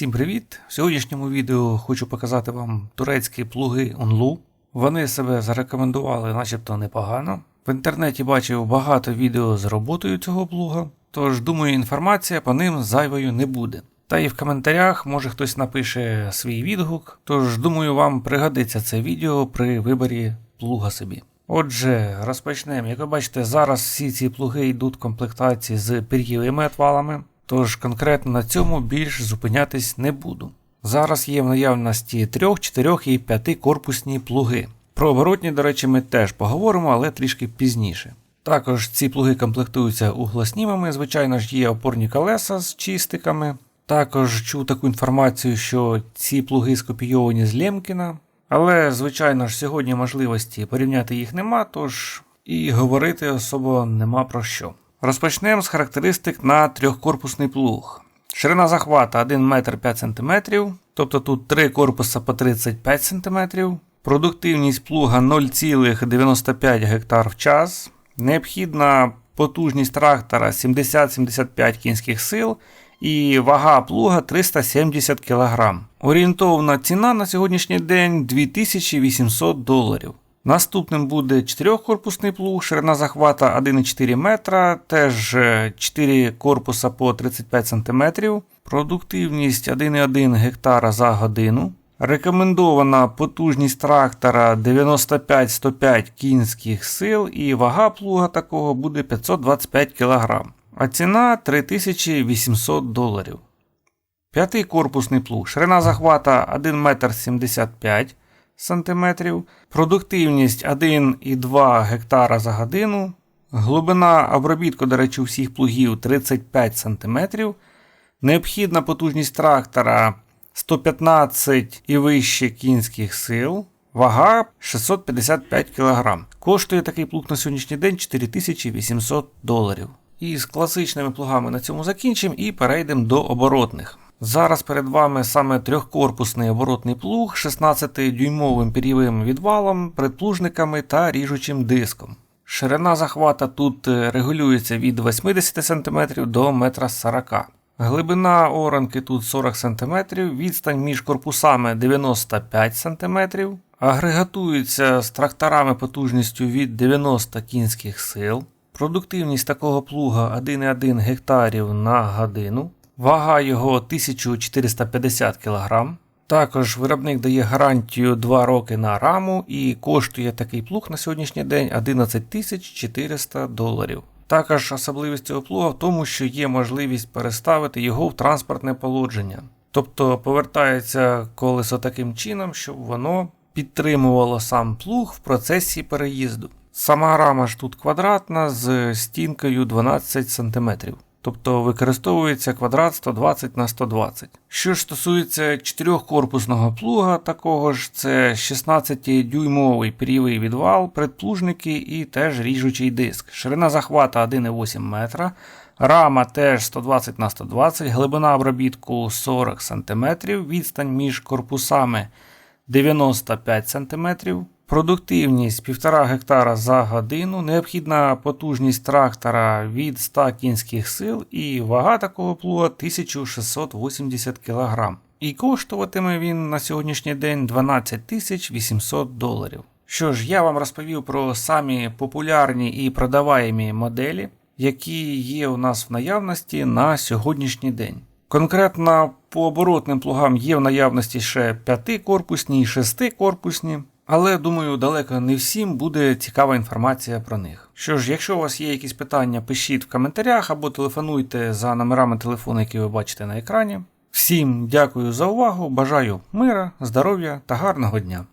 Всім привіт! В сьогоднішньому відео хочу показати вам турецькі плуги Onlu. Вони себе зарекомендували начебто непогано. В інтернеті бачив багато відео з роботою цього плуга, тож думаю, інформація по ним зайвою не буде. Та і в коментарях може хтось напише свій відгук, тож думаю, вам пригодиться це відео при виборі плуга собі. Отже, розпочнемо. Як ви бачите, зараз всі ці плуги йдуть в комплектації з пір'євими отвалами, тож конкретно на цьому більш зупинятись не буду. Зараз є в наявності 3, 4 і 5 корпусні плуги. Про оборотні, до речі, ми теж поговоримо, але трішки пізніше. Також ці плуги комплектуються углоснімами, звичайно ж, є опорні колеса з чистиками. Також чув таку інформацію, що ці плуги скопійовані з Лємкіна. Але, звичайно ж, сьогодні можливості порівняти їх нема, тож і говорити особо нема про що. Розпочнемо з характеристик на трьохкорпусний плуг. Ширина захвата 1 метр 5 см, тобто тут 3 корпуса по 35 см. Продуктивність плуга 0,95 гектар в час. Необхідна потужність трактора 70-75 кінських сил і вага плуга 370 кг. Орієнтовна ціна на сьогоднішній день 2800 доларів. Наступним буде 4-корпусний плуг, ширина захвата 1,4 метра, теж 4 корпуса по 35 см, продуктивність 1,1 гектара за годину. Рекомендована потужність трактора 95-105 кінських сил і вага плуга такого буде 525 кг. А ціна 3800 доларів. П'ятий корпусний плуг. Ширина захвата 1 метр 75 см, продуктивність 1,2 гектара за годину. Глибина обробітку, до речі, всіх плугів 35 см. Необхідна потужність трактора 115 і вище кінських сил. Вага 655 кг. Коштує такий плуг на сьогоднішній день 4800 доларів. І з класичними плугами на цьому закінчимо і перейдемо до оборотних. Зараз перед вами саме трьохкорпусний оборотний плуг 16-дюймовим пір'євим відвалом, предплужниками та ріжучим диском. Ширина захвата тут регулюється від 80 см до 1,40 м. Глибина оранки тут 40 см, відстань між корпусами 95 см. Агрегатується з тракторами потужністю від 90 кінських сил. Продуктивність такого плуга 1,1 гектарів на годину. Вага його 1450 кг. Також виробник дає гарантію 2 роки на раму і коштує такий плуг на сьогоднішній день 11 400 доларів. Також особливість цього плуга в тому, що є можливість переставити його в транспортне положення. Тобто повертається колесо таким чином, щоб воно підтримувало сам плуг в процесі переїзду. Сама рама ж тут квадратна з стінкою 12 см. Тобто використовується квадрат 120 на 120. Що ж стосується 4-корпусного плуга, такого ж це 16-дюймовий пір'євий відвал, предплужники і теж ріжучий диск. Ширина захвата 1,8 метра. Рама теж 120 на 120, глибина обробітку 40 см, відстань між корпусами 95 см. Продуктивність 1,5 гектара за годину, необхідна потужність трактора від 100 кінських сил і вага такого плуга 1680 кг. І коштуватиме він на сьогоднішній день 12 800 доларів. Що ж, я вам розповів про самі популярні і продаваємі моделі, які є у нас в наявності на сьогоднішній день. Конкретно по оборотним плугам є в наявності ще 5 корпусні і 6 корпусні. Але думаю, далеко не всім буде цікава інформація про них. Що ж, якщо у вас є якісь питання, пишіть в коментарях або телефонуйте за номерами телефону, які ви бачите на екрані. Всім дякую за увагу, бажаю мира, здоров'я та гарного дня!